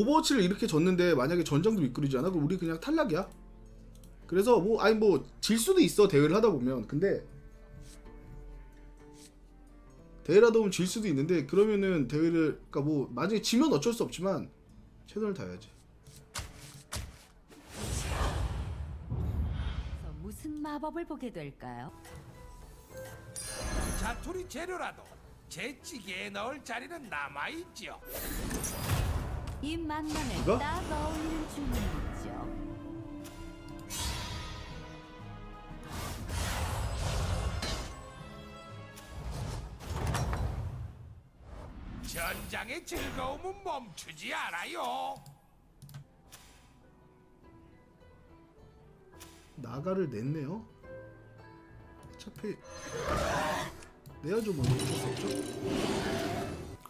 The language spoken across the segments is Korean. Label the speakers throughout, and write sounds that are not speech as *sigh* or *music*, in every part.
Speaker 1: 오버워치를 이렇게 졌는데 만약에 전장도 이끌리지 않아? 그럼 우리 그냥 탈락이야. 그래서 뭐 아니 뭐 질 수도 있어 대회를 하다 보면 근데 대회를 하다 보면 질 수도 있는데 그러면은 대회를 그러니까 뭐 만약에 지면 어쩔 수 없지만 최선을 다해야지.
Speaker 2: 무슨 마법을 보게 될까요?
Speaker 3: 자투리 재료라도 제 찌개에 넣을 자리는 남아있죠.
Speaker 2: 이 망망에
Speaker 1: 이거?
Speaker 2: 딱 어울리는 주문이 있죠.
Speaker 3: 전장의 즐거움은 멈추지 않아요.
Speaker 1: 나가를 냈네요. 어차피 내야죠 뭐 어쩔 수 없죠.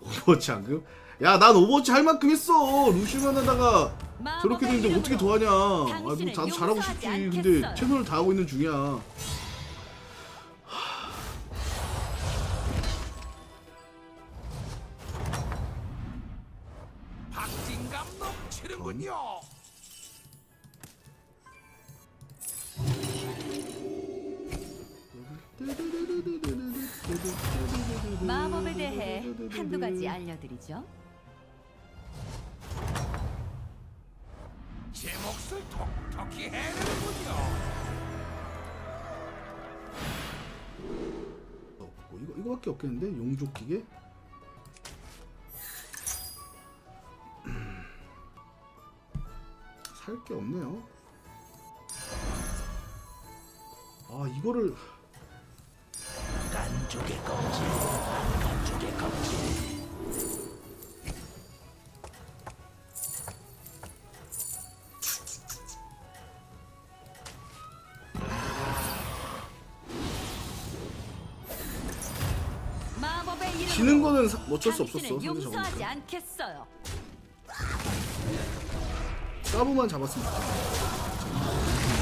Speaker 1: 오버워치 안 금? 야 난 오버워치 할 만큼 했어. 루시만 하다가 저렇게 되는데 어떻게 더 하냐? 아, 뭐 나도 잘하고 싶지. 근데 최선을 다하고 있는 중이야.
Speaker 3: 박진감 넘치는군요.
Speaker 2: 마법에 대해 한두 가지 알려드리죠.
Speaker 3: 해내는군요.
Speaker 1: 없고 이거 이거밖에 없겠는데 용족 기계? *clears throat* 살 게 없네요. 아 이거를
Speaker 3: 깐족의 껍질, 깐족의 껍질.
Speaker 1: 어쩔 수 없었어. 상대
Speaker 2: 용서하지
Speaker 1: 잡으니까.
Speaker 2: 않겠어요.
Speaker 1: 사부만 잡았으면 좋겠다.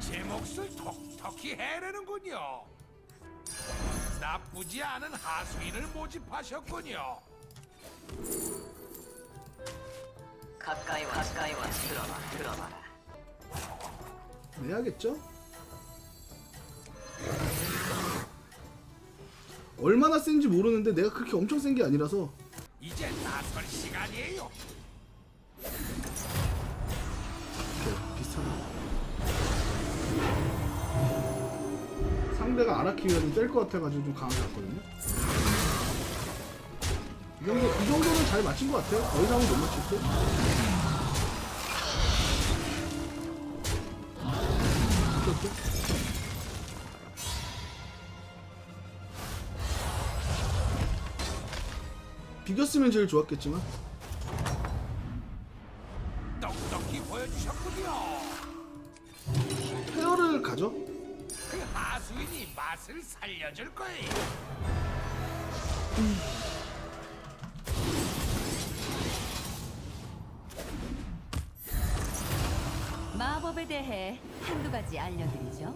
Speaker 3: 제 몫을 톡톡히 해내는군요. 나쁘지 않은 하수인을 모집하셨군요.
Speaker 4: 가까이 와 가까이 와 들어봐 들어봐라
Speaker 1: 내야겠죠? 얼마나 센지 모르는데 내가 그렇게 엄청 센 게 아니라서
Speaker 3: 이제 나설 시간이에요.
Speaker 1: 이렇게 비슷하네. 상대가 아라키가 좀셀것 같아가지고 좀 강하게 갔거든요. 이 정도 이 정도는 잘 맞힌 것 같아요. 더 이상은 못 맞출 듯. 이겼죠? 비겼으면 제일 좋았겠지만
Speaker 3: 똑똑히 보여주셨군요.
Speaker 1: 페어를 가죠.
Speaker 3: 그 하수인이 맛을 살려줄 거예요.
Speaker 2: 한두 가지 알려드리죠.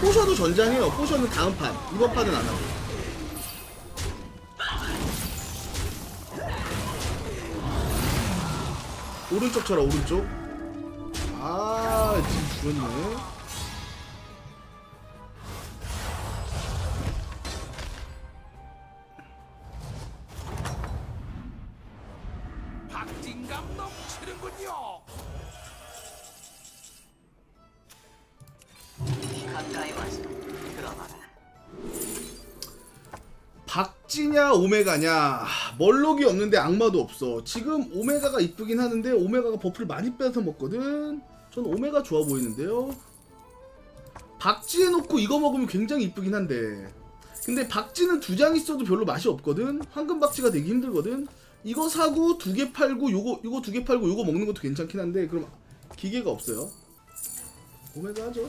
Speaker 1: 포셔도 전장이에요. 포셔는 다음 판. 이번 판은 안 하고. 오른쪽 쳐라 오른쪽. 아 지금 죽었네. 박쥐냐 오메가냐. 멀록이 없는데 악마도 없어. 지금 오메가가 이쁘긴 하는데 오메가가 버프를 많이 빼서 먹거든. 전 오메가 좋아 보이는데요. 박쥐 해놓고 이거 먹으면 굉장히 이쁘긴 한데. 근데 박쥐는 두 장 있어도 별로 맛이 없거든. 황금 박쥐가 되기 힘들거든. 이거 사고 두 개 팔고 요거 요거 두 개 팔고 요거 먹는 것도 괜찮긴 한데 그럼 기계가 없어요. 오메가 하죠.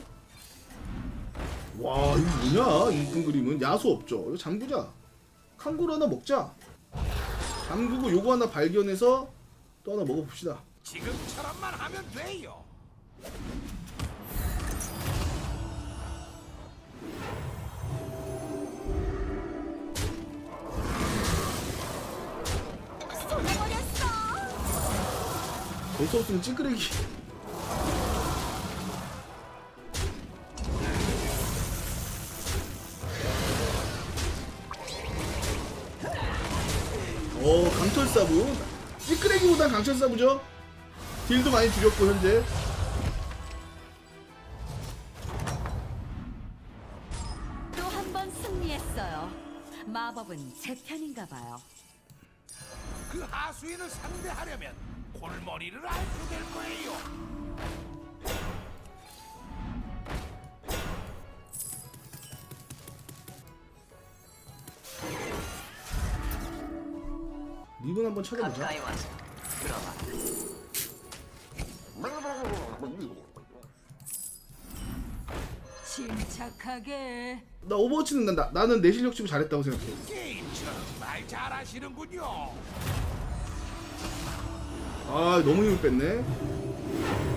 Speaker 1: 와 이거 뭐냐? 이쁜 그림은? 야수 없죠. 이거 잠그자 칸고루 하나 먹자. 잠그고 요거 하나 발견해서 또 하나 먹어봅시다.
Speaker 3: 지금처럼만 하면 돼요.
Speaker 1: 벌써 없으면 찌끄레기. 사부 찌끄레기보단 강철 사부죠 딜도 많이 줄였고 현재
Speaker 2: 또 한 번 승리했어요. 마법은 제 편인가 봐요.
Speaker 3: 그 하수인을 상대하려면 골머리를 앓게 될 거예요.
Speaker 1: 한번 찾아보자
Speaker 4: 가까이 와서 들어봐.
Speaker 2: 침착하게.
Speaker 1: 나 오버워치는 나, 나, 나는 내 실력 치고 잘했다고 생각해
Speaker 3: 게임 정말 잘하시는군요.
Speaker 1: 아 너무 힘을 뺐네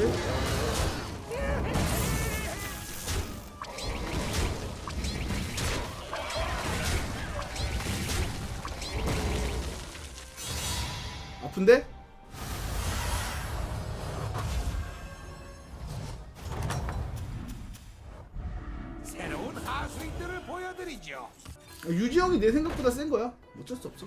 Speaker 1: 잘 싸우는데? 아픈데?
Speaker 3: 새로운 하수인들을 보여드리죠.
Speaker 1: 아, 유지형이 내 생각보다 센 거야. 어쩔 수 없어.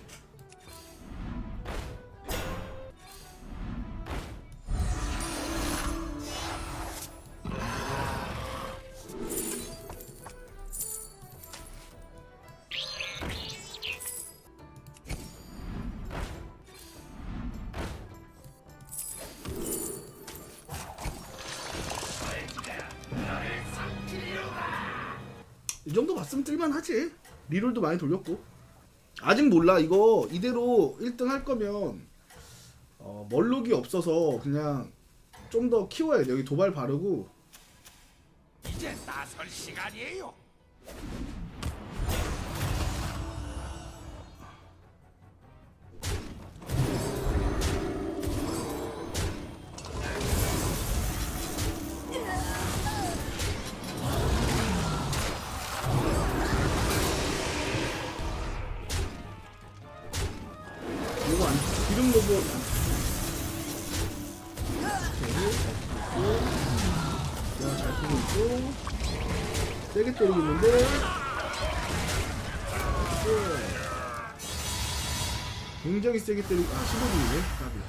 Speaker 1: 봤으면 뜰만하지. 리롤도 많이 돌렸고. 아직 몰라. 이거 이대로 1등 할 거면 어, 멀룩이 없어서 그냥 좀 더 키워야 돼. 여기 도발 바르고
Speaker 3: 이제 나설 시간이에요.
Speaker 1: 굉장히 세게 때리고 아 15분이네 까비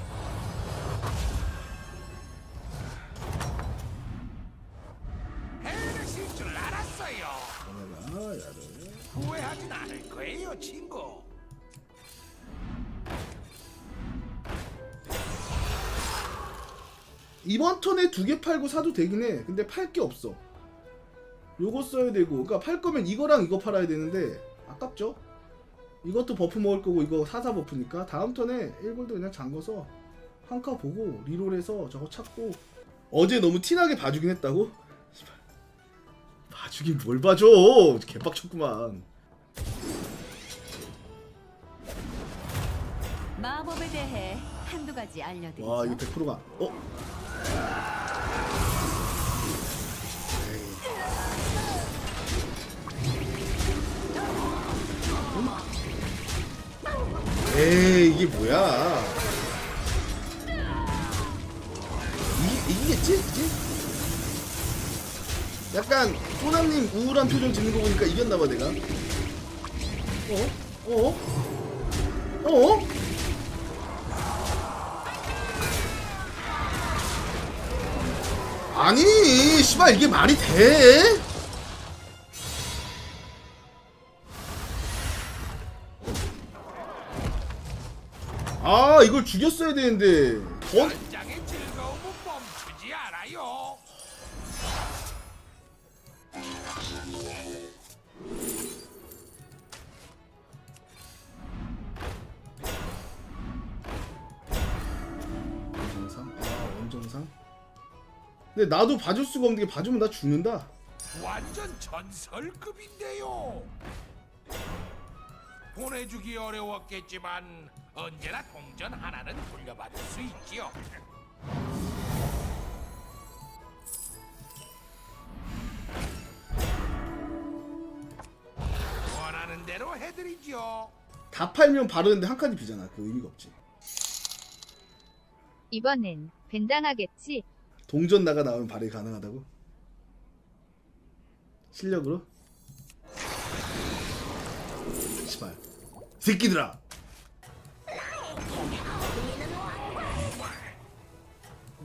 Speaker 3: 해내실 줄 알았어요.
Speaker 1: 하나가 야를
Speaker 3: 후회하진 않을 거예요, 친구.
Speaker 1: 이번 턴에 두 개 팔고 사도 되긴 해. 근데 팔 게 없어. 요거 써야 되고, 그러니까 팔 거면 이거랑 이거 팔아야 되는데 아깝죠? 이것도 버프 먹을 거고 이거 사사 버프니까 다음 턴에 1골드 그냥 잠궈서 한카 보고 리롤해서 저거 찾고 어제 너무 티나게 봐주긴 했다고? 봐주긴 뭘 봐줘 개빡쳤구만
Speaker 2: 마법에 대해 한두 가지 알려드리죠.
Speaker 1: 와 이거 100%가 어? 에이 이게 뭐야 이기겠지? 이게? 약간 소나님 우울한 표정 짓는 거 보니까 이겼나봐 내가 어? 어? 어? 아니 씨발 이게 말이 돼? 이걸 죽였어야 되는데.
Speaker 3: 건... 아,
Speaker 1: 근데 나도 봐줄 수가 없는 게 봐주면 나 죽는다.
Speaker 3: 완전 전설급인데요. 보내주기 어려웠겠지만 언제나 동전 하나는 돌려받을 수 있지요. 원하는 대로 해드리죠.
Speaker 1: 다 팔면 바르는데 한 칸이 비잖아. 그 의미가 없지.
Speaker 5: 이번엔 벤당하겠지?
Speaker 1: 동전 나가 나오면 발이 가능하다고? 실력으로? 시발 새끼들아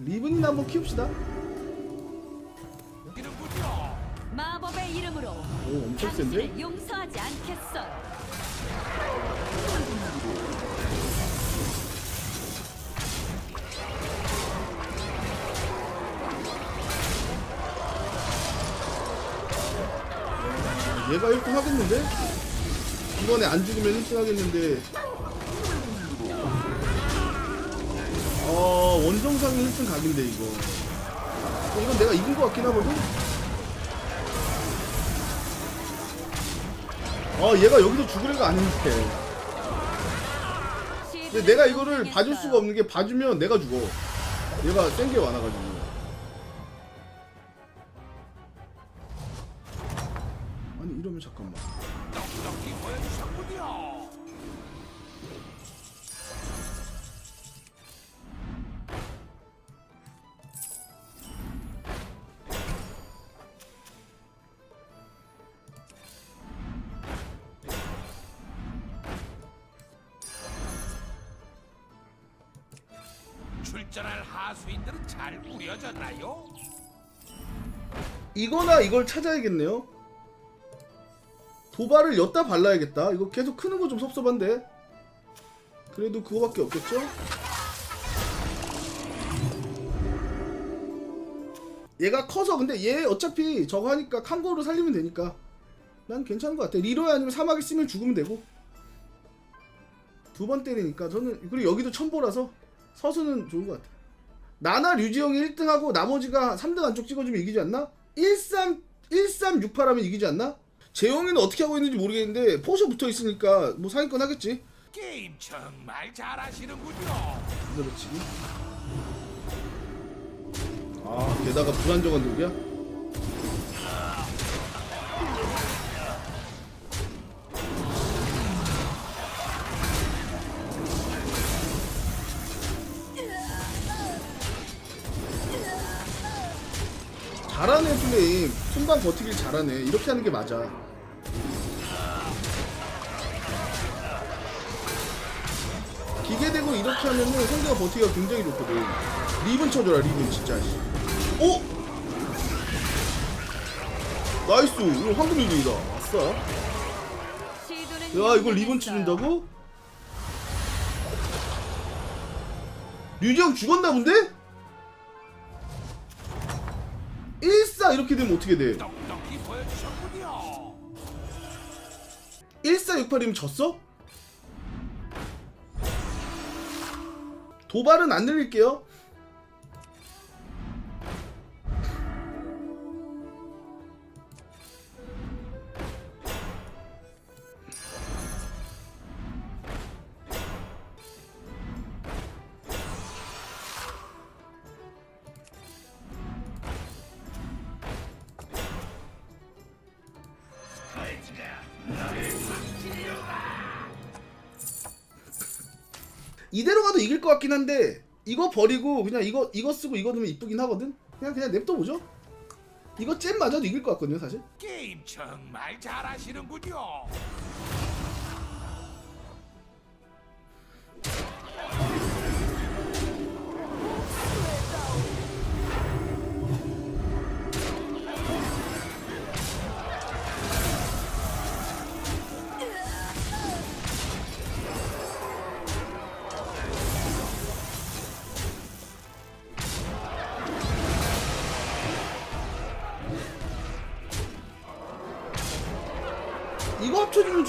Speaker 1: 리븐이나 한번 키웁시다.
Speaker 2: 마법의 이름으로
Speaker 1: 오 엄청 센데?
Speaker 2: 당신을 용서하지 않겠어요.
Speaker 1: 얘가 1등 하겠는데? 이번에 안 죽으면 1등 하겠는데 어 원정상이 1등 각인데 이거. 어, 이건 내가 이긴 것 같긴 하거든? 어 얘가 여기서 죽을 애가 아닌데. 근데 내가 이거를 봐줄 수가 없는 게 봐주면 내가 죽어. 얘가 센 게 많아가지고
Speaker 3: 출전할 하수인들은 잘 꾸려졌나요?
Speaker 1: 이거나 이걸 찾아야겠네요. 도발을 엿다 발라야겠다. 이거 계속 크는 거 좀 섭섭한데. 그래도 그거밖에 없겠죠? 얘가 커서 근데 얘 어차피 저거 하니까 칸고로 살리면 되니까 난 괜찮은 것 같아. 리로야 아니면 사막에 쓰면 죽으면 되고 두 번 때리니까 저는 그리고 여기도 첨보라서 서수는 좋은 것 같아. 나나 류지영이 1등하고 나머지가 3등 안쪽 찍어주면 이기지 않나? 13 1368 하면 이기지 않나? 재영이는 어떻게 하고 있는지 모르겠는데 포셔 붙어 있으니까 뭐 상위권 하겠지.
Speaker 3: 게임 정말 잘하시는군요.
Speaker 1: 그렇지. 아 게다가 불안정한 독이야? 플레임 순간 버티길 잘하네 이렇게 하는 게 맞아 기계되고 이렇게 하면은 상대가 버티기가 굉장히 좋거든 리븐 쳐줘라 리븐 진짜 씨. 오! 나이스 이거 황금 리븐이다 아싸 야 이걸 리본
Speaker 2: 용기겠어요.
Speaker 1: 치준다고? 류지영 죽었나 본데? 14 이렇게 되면 어떻게 돼?
Speaker 3: 똑똑히 보여주셨군요.
Speaker 1: 1468이면 졌어? 도발은 안 늘릴게요 이대로 가도 이길 것 같긴 한데 이거 버리고 그냥 이거 이거 쓰고 이거 넣으면 이쁘긴 하거든. 그냥 그냥 냅둬 보죠. 이거 잼 맞아도 이길 것 같거든요, 사실.
Speaker 3: 게임 정말 잘하시는군요.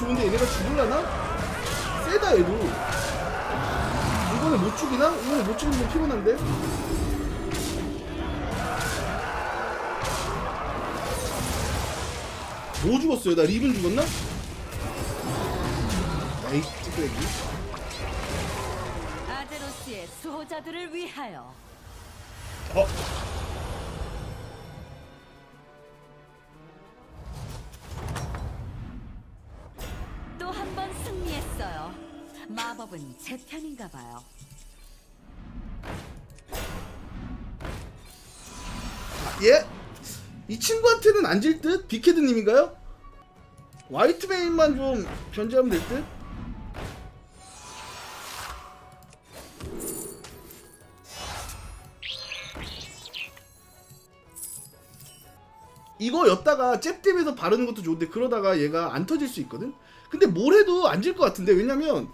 Speaker 1: 좋은데 얘네가 죽을라나? 세다 얘도 이거는 못 죽이나? 이거는 못 죽이면 피곤한데? 뭐 죽었어요? 나 리븐 죽었나? 에이 찌끄레기
Speaker 2: 아제로스의 수호자들을 위하여
Speaker 1: 어?
Speaker 2: 제 편인가 봐요.
Speaker 1: 예? 이 친구한테는 안 질 듯? 빅헤드님인가요? 화이트베인만 좀 견제하면 될 듯? 이거 였다가 잽잽에서 바르는 것도 좋은데 그러다가 얘가 안 터질 수 있거든? 근데 뭘 해도 안 질 것 같은데 왜냐면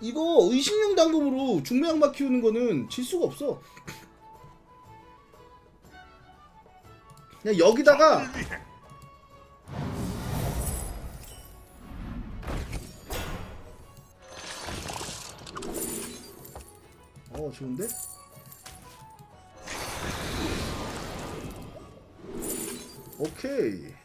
Speaker 1: 이거 의식용 당금으로 중매악마 키우는 거는 질 수가 없어 그냥 여기다가 어 좋은데? 오케이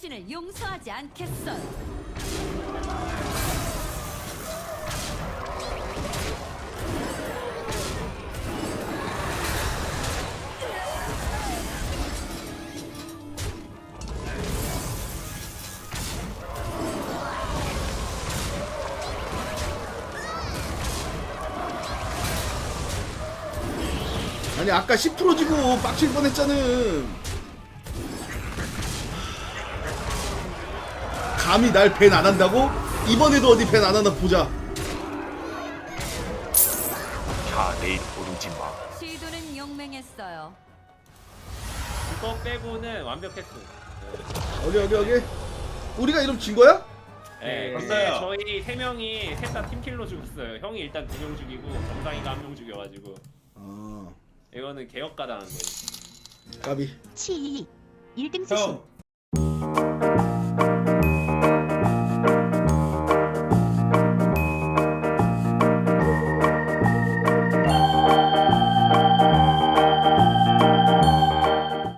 Speaker 2: 당신을 용서하지 않겠어요.
Speaker 1: 아니 아까 10% 지고 빡칠 뻔했잖아 감히 날 밴 안 한다고? 이번에도 어디 밴 안 하나 보자
Speaker 6: 자 내일 오르지 마.
Speaker 2: 시도는 용맹했어요.
Speaker 7: 그거 빼고는 완벽했어.
Speaker 1: 어디 어디 어디 우리가 이름 진 거야?
Speaker 7: 네, 근데 저희 세 명이 셋 다 팀킬로 죽었어요. 형이 일단 두 명 죽이고 정상이가 한 명 죽여가지고
Speaker 1: 아
Speaker 7: 이거는 개혁가 당한 거예요.
Speaker 1: 까비
Speaker 8: 7 1등
Speaker 9: 형